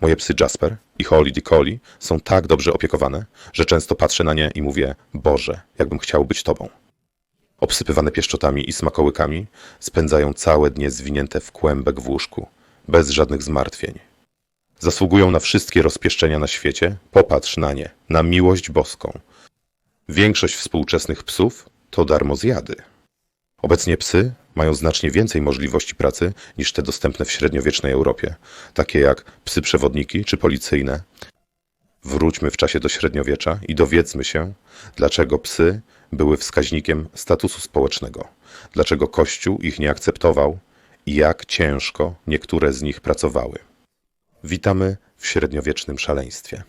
Moje psy Jasper i de Collie są tak dobrze opiekowane, że często patrzę na nie i mówię: Boże, jakbym chciał być Tobą. Obsypywane pieszczotami i smakołykami spędzają całe dnie zwinięte w kłębek w łóżku, bez żadnych zmartwień. Zasługują na wszystkie rozpieszczenia na świecie, popatrz na nie, na miłość boską. Większość współczesnych psów to darmozjady. Obecnie psy mają znacznie więcej możliwości pracy niż te dostępne w średniowiecznej Europie, takie jak psy przewodniki czy policyjne. Wróćmy w czasie do średniowiecza i dowiedzmy się, dlaczego psy były wskaźnikiem statusu społecznego, dlaczego Kościół ich nie akceptował i jak ciężko niektóre z nich pracowały. Witamy w średniowiecznym szaleństwie.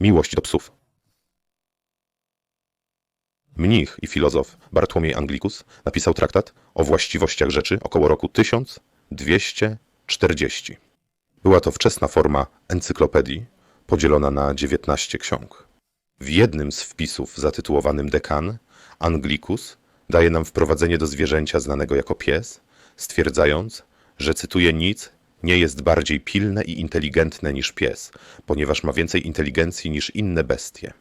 Miłość do psów. Mnich i filozof Bartłomiej Anglikus napisał traktat o właściwościach rzeczy około roku 1240. Była to wczesna forma encyklopedii, podzielona na 19 ksiąg. W jednym z wpisów zatytułowanym Dekan, Anglikus daje nam wprowadzenie do zwierzęcia znanego jako pies, stwierdzając, że cytuję nic nie jest bardziej pilne i inteligentne niż pies, ponieważ ma więcej inteligencji niż inne bestie.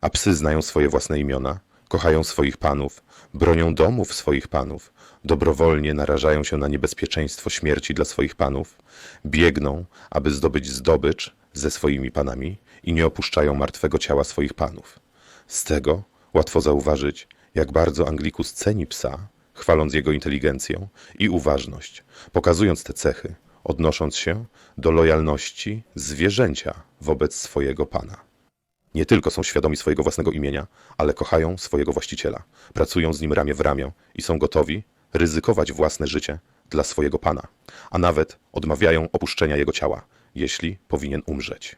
A psy znają swoje własne imiona, kochają swoich panów, bronią domów swoich panów, dobrowolnie narażają się na niebezpieczeństwo śmierci dla swoich panów, biegną, aby zdobyć zdobycz ze swoimi panami i nie opuszczają martwego ciała swoich panów. Z tego łatwo zauważyć, jak bardzo Anglikus ceni psa, chwaląc jego inteligencję i uważność, pokazując te cechy, odnosząc się do lojalności zwierzęcia wobec swojego pana. Nie tylko są świadomi swojego własnego imienia, ale kochają swojego właściciela, pracują z nim ramię w ramię i są gotowi ryzykować własne życie dla swojego pana, a nawet odmawiają opuszczenia jego ciała, jeśli powinien umrzeć.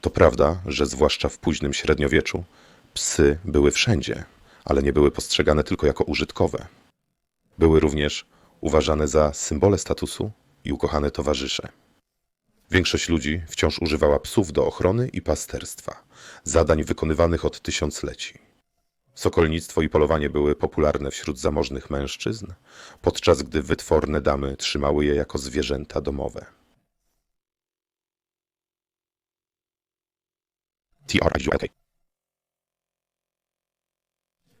To prawda, że zwłaszcza w późnym średniowieczu psy były wszędzie, ale nie były postrzegane tylko jako użytkowe. Były również uważane za symbole statusu i ukochane towarzysze. Większość ludzi wciąż używała psów do ochrony i pasterstwa, zadań wykonywanych od tysiącleci. Sokolnictwo i polowanie były popularne wśród zamożnych mężczyzn, podczas gdy wytworne damy trzymały je jako zwierzęta domowe.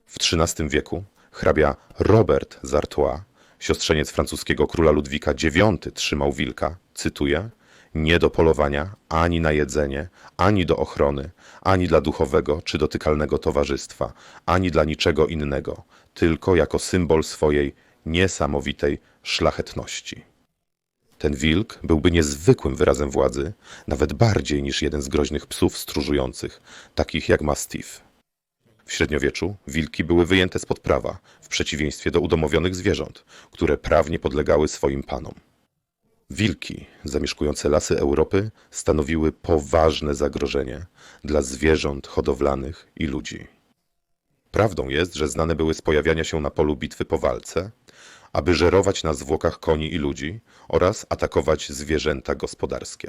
W XIII wieku hrabia Robert z Artois, siostrzeniec francuskiego króla Ludwika IX, trzymał wilka, cytuję, nie do polowania, ani na jedzenie, ani do ochrony, ani dla duchowego czy dotykalnego towarzystwa, ani dla niczego innego, tylko jako symbol swojej niesamowitej szlachetności. Ten wilk byłby niezwykłym wyrazem władzy, nawet bardziej niż jeden z groźnych psów stróżujących, takich jak mastiff. W średniowieczu wilki były wyjęte spod prawa, w przeciwieństwie do udomowionych zwierząt, które prawnie podlegały swoim panom. Wilki zamieszkujące lasy Europy stanowiły poważne zagrożenie dla zwierząt hodowlanych i ludzi. Prawdą jest, że znane były z pojawiania się na polu bitwy po walce, aby żerować na zwłokach koni i ludzi oraz atakować zwierzęta gospodarskie.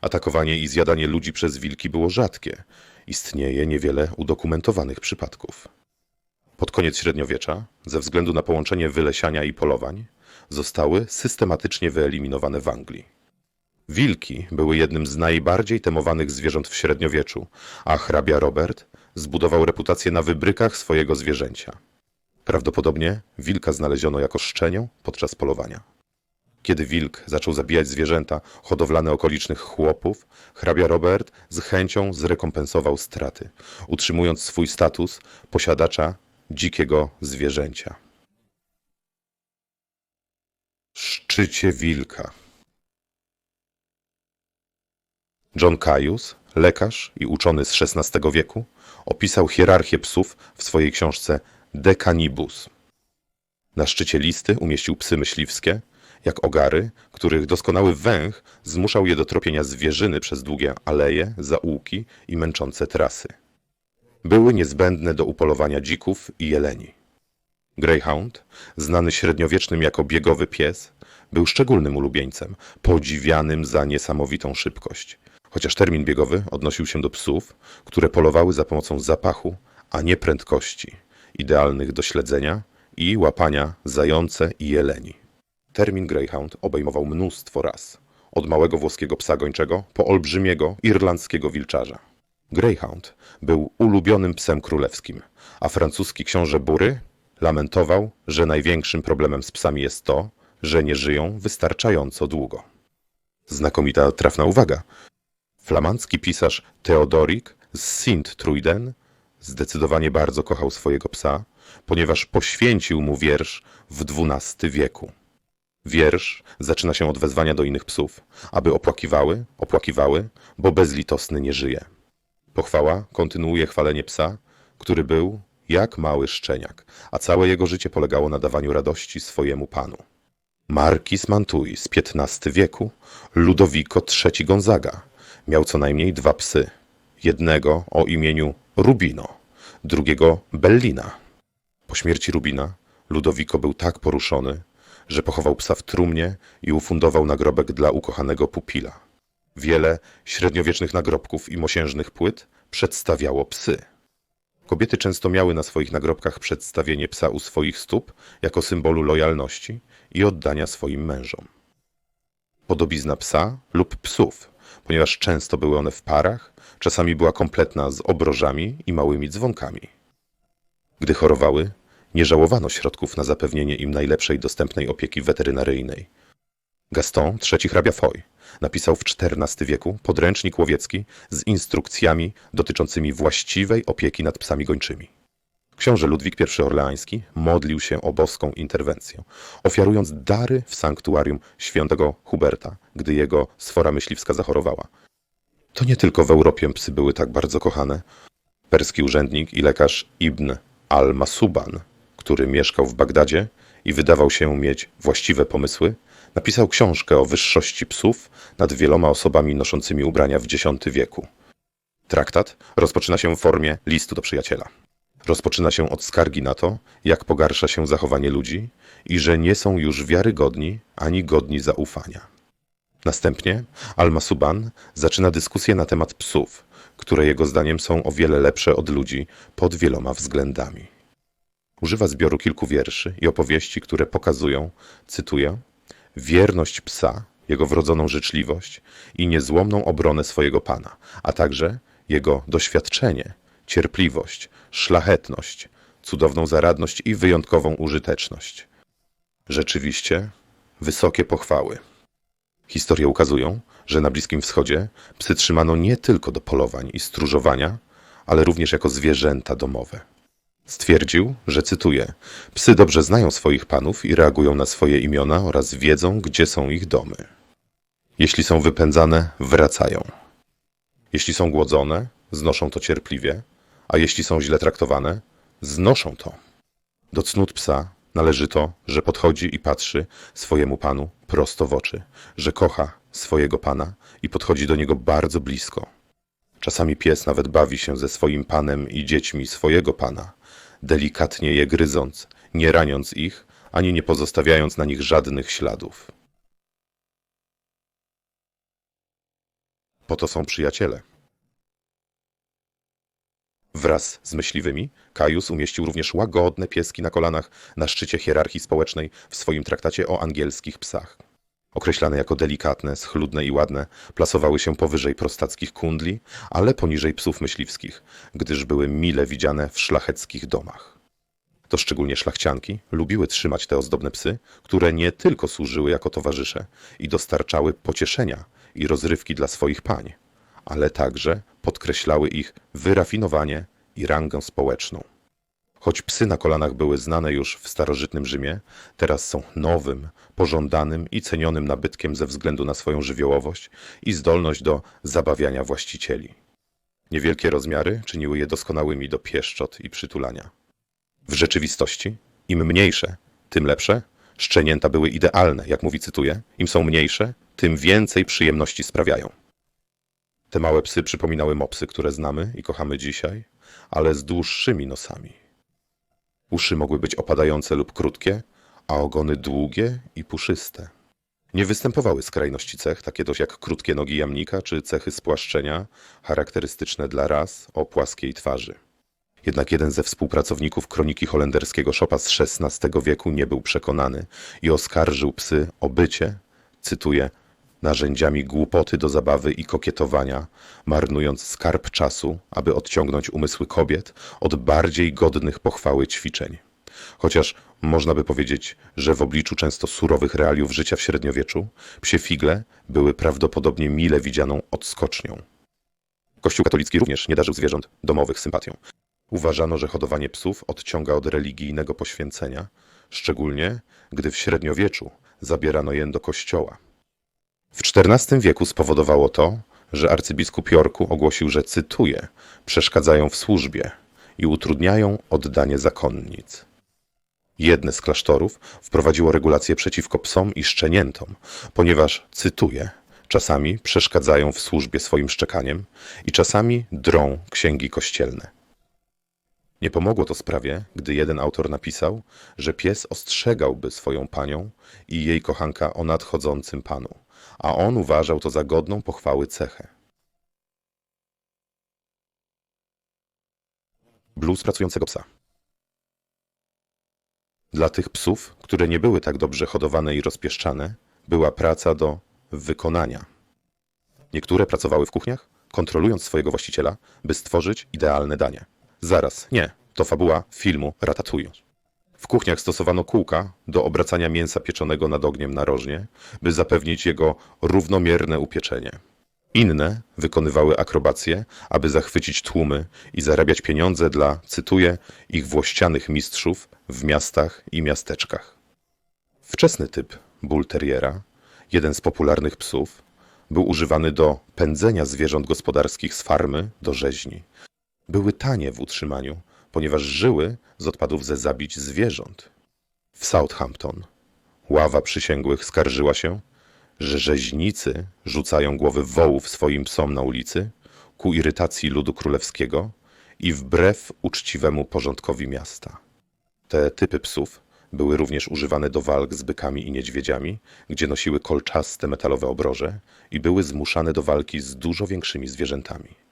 Atakowanie i zjadanie ludzi przez wilki było rzadkie. Istnieje niewiele udokumentowanych przypadków. Pod koniec średniowiecza, ze względu na połączenie wylesiania i polowań, zostały systematycznie wyeliminowane w Anglii. Wilki były jednym z najbardziej temowanych zwierząt w średniowieczu, a hrabia Robert zbudował reputację na wybrykach swojego zwierzęcia. Prawdopodobnie wilka znaleziono jako szczenię podczas polowania. Kiedy wilk zaczął zabijać zwierzęta hodowlane okolicznych chłopów, hrabia Robert z chęcią zrekompensował straty, utrzymując swój status posiadacza dzikiego zwierzęcia. Szczycie wilka. John Caius, lekarz i uczony z XVI wieku, opisał hierarchię psów w swojej książce De Canibus. Na szczycie listy umieścił psy myśliwskie, jak ogary, których doskonały węch zmuszał je do tropienia zwierzyny przez długie aleje, zaułki i męczące trasy. Były niezbędne do upolowania dzików i jeleni. Greyhound, znany średniowiecznym jako biegowy pies, był szczególnym ulubieńcem, podziwianym za niesamowitą szybkość, chociaż termin biegowy odnosił się do psów, które polowały za pomocą zapachu, a nie prędkości, idealnych do śledzenia i łapania zające i jeleni. Termin greyhound obejmował mnóstwo ras, od małego włoskiego psa gończego po olbrzymiego irlandzkiego wilczarza. Greyhound był ulubionym psem królewskim, a francuski książę Bury lamentował, że największym problemem z psami jest to, że nie żyją wystarczająco długo. Znakomita trafna uwaga. Flamandzki pisarz Theodorik z Sint-Truiden zdecydowanie bardzo kochał swojego psa, ponieważ poświęcił mu wiersz w XII wieku. Wiersz zaczyna się od wezwania do innych psów, aby opłakiwały, opłakiwały, bo bezlitosny nie żyje. Pochwała kontynuuje chwalenie psa, który był jak mały szczeniak, a całe jego życie polegało na dawaniu radości swojemu panu. Marquis Mantui z XV wieku, Ludovico III Gonzaga, miał co najmniej dwa psy. Jednego o imieniu Rubino, drugiego Bellina. Po śmierci Rubina Ludovico był tak poruszony, że pochował psa w trumnie i ufundował nagrobek dla ukochanego pupila. Wiele średniowiecznych nagrobków i mosiężnych płyt przedstawiało psy. Kobiety często miały na swoich nagrobkach przedstawienie psa u swoich stóp jako symbolu lojalności i oddania swoim mężom. Podobizna psa lub psów, ponieważ często były one w parach, czasami była kompletna z obrożami i małymi dzwonkami. Gdy chorowały, nie żałowano środków na zapewnienie im najlepszej dostępnej opieki weterynaryjnej. Gaston, trzeci hrabia Foy, napisał w XIV wieku podręcznik łowiecki z instrukcjami dotyczącymi właściwej opieki nad psami gończymi. Książę Ludwik I Orleański modlił się o boską interwencję, ofiarując dary w sanktuarium świętego Huberta, gdy jego sfora myśliwska zachorowała. To nie tylko w Europie psy były tak bardzo kochane. Perski urzędnik i lekarz Ibn al-Masuban, który mieszkał w Bagdadzie i wydawał się mieć właściwe pomysły, napisał książkę o wyższości psów nad wieloma osobami noszącymi ubrania w X wieku. Traktat rozpoczyna się w formie listu do przyjaciela. Rozpoczyna się od skargi na to, jak pogarsza się zachowanie ludzi i że nie są już wiarygodni ani godni zaufania. Następnie Al-Masuban zaczyna dyskusję na temat psów, które jego zdaniem są o wiele lepsze od ludzi pod wieloma względami. Używa zbioru kilku wierszy i opowieści, które pokazują, cytuję, wierność psa, jego wrodzoną życzliwość i niezłomną obronę swojego pana, a także jego doświadczenie, cierpliwość, szlachetność, cudowną zaradność i wyjątkową użyteczność. Rzeczywiście, wysokie pochwały. Historie ukazują, że na Bliskim Wschodzie psy trzymano nie tylko do polowań i stróżowania, ale również jako zwierzęta domowe. Stwierdził, że cytuję: Psy dobrze znają swoich panów i reagują na swoje imiona oraz wiedzą, gdzie są ich domy. Jeśli są wypędzane, wracają. Jeśli są głodzone, znoszą to cierpliwie, a jeśli są źle traktowane, znoszą to. Do cnót psa należy to, że podchodzi i patrzy swojemu panu prosto w oczy, że kocha swojego pana i podchodzi do niego bardzo blisko. Czasami pies nawet bawi się ze swoim panem i dziećmi swojego pana, delikatnie je gryząc, nie raniąc ich, ani nie pozostawiając na nich żadnych śladów. Po to są przyjaciele. Wraz z myśliwymi, Kajus umieścił również łagodne pieski na kolanach na szczycie hierarchii społecznej w swoim traktacie o angielskich psach. Określane jako delikatne, schludne i ładne, plasowały się powyżej prostackich kundli, ale poniżej psów myśliwskich, gdyż były mile widziane w szlacheckich domach. To szczególnie szlachcianki lubiły trzymać te ozdobne psy, które nie tylko służyły jako towarzysze i dostarczały pocieszenia i rozrywki dla swoich pań, ale także podkreślały ich wyrafinowanie i rangę społeczną. Choć psy na kolanach były znane już w starożytnym Rzymie, teraz są nowym, pożądanym i cenionym nabytkiem ze względu na swoją żywiołowość i zdolność do zabawiania właścicieli. Niewielkie rozmiary czyniły je doskonałymi do pieszczot i przytulania. W rzeczywistości, im mniejsze, tym lepsze, szczenięta były idealne, jak mówi cytuję, im są mniejsze, tym więcej przyjemności sprawiają. Te małe psy przypominały mopsy, które znamy i kochamy dzisiaj, ale z dłuższymi nosami. Uszy mogły być opadające lub krótkie, a ogony długie i puszyste. Nie występowały skrajności cech, takie dość jak krótkie nogi jamnika czy cechy spłaszczenia, charakterystyczne dla ras o płaskiej twarzy. Jednak jeden ze współpracowników kroniki holenderskiego Szopa z XVI wieku nie był przekonany i oskarżył psy o bycie, cytuję, narzędziami głupoty do zabawy i kokietowania, marnując skarb czasu, aby odciągnąć umysły kobiet od bardziej godnych pochwały ćwiczeń. Chociaż można by powiedzieć, że w obliczu często surowych realiów życia w średniowieczu, psie figle były prawdopodobnie mile widzianą odskocznią. Kościół katolicki również nie darzył zwierząt domowych sympatią. Uważano, że hodowanie psów odciąga od religijnego poświęcenia, szczególnie gdy w średniowieczu zabierano je do kościoła. W XIV wieku spowodowało to, że arcybiskup Jorku ogłosił, że cytuję, przeszkadzają w służbie i utrudniają oddanie zakonnic. Jedne z klasztorów wprowadziło regulacje przeciwko psom i szczeniętom, ponieważ, cytuję, czasami przeszkadzają w służbie swoim szczekaniem i czasami drą księgi kościelne. Nie pomogło to sprawie, gdy jeden autor napisał, że pies ostrzegałby swoją panią i jej kochanka o nadchodzącym panu, a on uważał to za godną pochwały cechę. Blues pracującego psa. Dla tych psów, które nie były tak dobrze hodowane i rozpieszczane, była praca do wykonania. Niektóre pracowały w kuchniach, kontrolując swojego właściciela, by stworzyć idealne danie. Zaraz, nie, to fabuła filmu Ratatouille. W kuchniach stosowano kółka do obracania mięsa pieczonego nad ogniem narożnie, by zapewnić jego równomierne upieczenie. Inne wykonywały akrobacje, aby zachwycić tłumy i zarabiać pieniądze dla, cytuję, ich włościanych mistrzów w miastach i miasteczkach. Wczesny typ bull terriera, jeden z popularnych psów, był używany do pędzenia zwierząt gospodarskich z farmy do rzeźni. Były tanie w utrzymaniu, ponieważ żyły z odpadów ze zabić zwierząt. W Southampton ława przysięgłych skarżyła się, że rzeźnicy rzucają głowy wołów swoim psom na ulicy ku irytacji ludu królewskiego i wbrew uczciwemu porządkowi miasta. Te typy psów były również używane do walk z bykami i niedźwiedziami, gdzie nosiły kolczaste metalowe obroże i były zmuszane do walki z dużo większymi zwierzętami.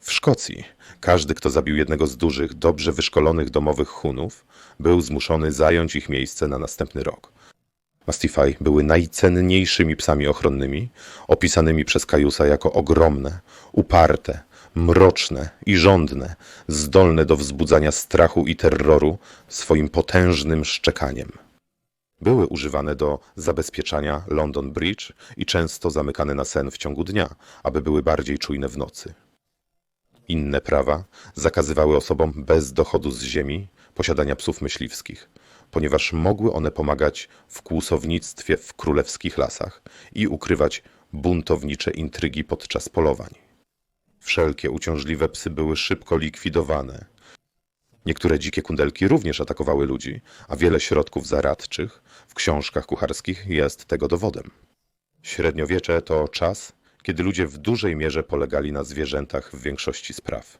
W Szkocji każdy, kto zabił jednego z dużych, dobrze wyszkolonych domowych Hunów, był zmuszony zająć ich miejsce na następny rok. Mastify były najcenniejszymi psami ochronnymi, opisanymi przez Kajusa jako ogromne, uparte, mroczne i żądne, zdolne do wzbudzania strachu i terroru swoim potężnym szczekaniem. Były używane do zabezpieczania London Bridge i często zamykane na sen w ciągu dnia, aby były bardziej czujne w nocy. Inne prawa zakazywały osobom bez dochodu z ziemi posiadania psów myśliwskich, ponieważ mogły one pomagać w kłusownictwie w królewskich lasach i ukrywać buntownicze intrygi podczas polowań. Wszelkie uciążliwe psy były szybko likwidowane. Niektóre dzikie kundelki również atakowały ludzi, a wiele środków zaradczych w książkach kucharskich jest tego dowodem. Średniowiecze to czas, kiedy ludzie w dużej mierze polegali na zwierzętach w większości spraw.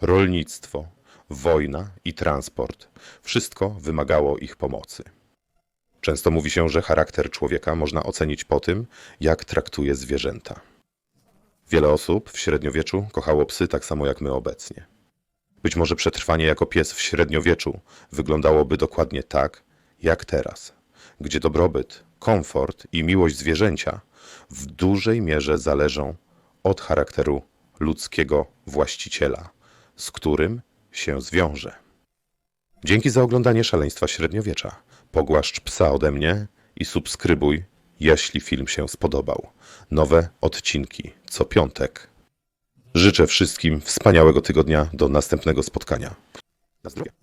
Rolnictwo, wojna i transport wszystko wymagało ich pomocy. Często mówi się, że charakter człowieka można ocenić po tym, jak traktuje zwierzęta. Wiele osób w średniowieczu kochało psy tak samo jak my obecnie. Być może przetrwanie jako pies w średniowieczu wyglądałoby dokładnie tak, jak teraz, gdzie dobrobyt, komfort i miłość zwierzęcia w dużej mierze zależą od charakteru ludzkiego właściciela, z którym się zwiąże. Dzięki za oglądanie Szaleństwa Średniowiecza. Pogłaszcz psa ode mnie i subskrybuj, jeśli film się spodobał. Nowe odcinki co piątek. Życzę wszystkim wspaniałego tygodnia do następnego spotkania. Na zdrowie.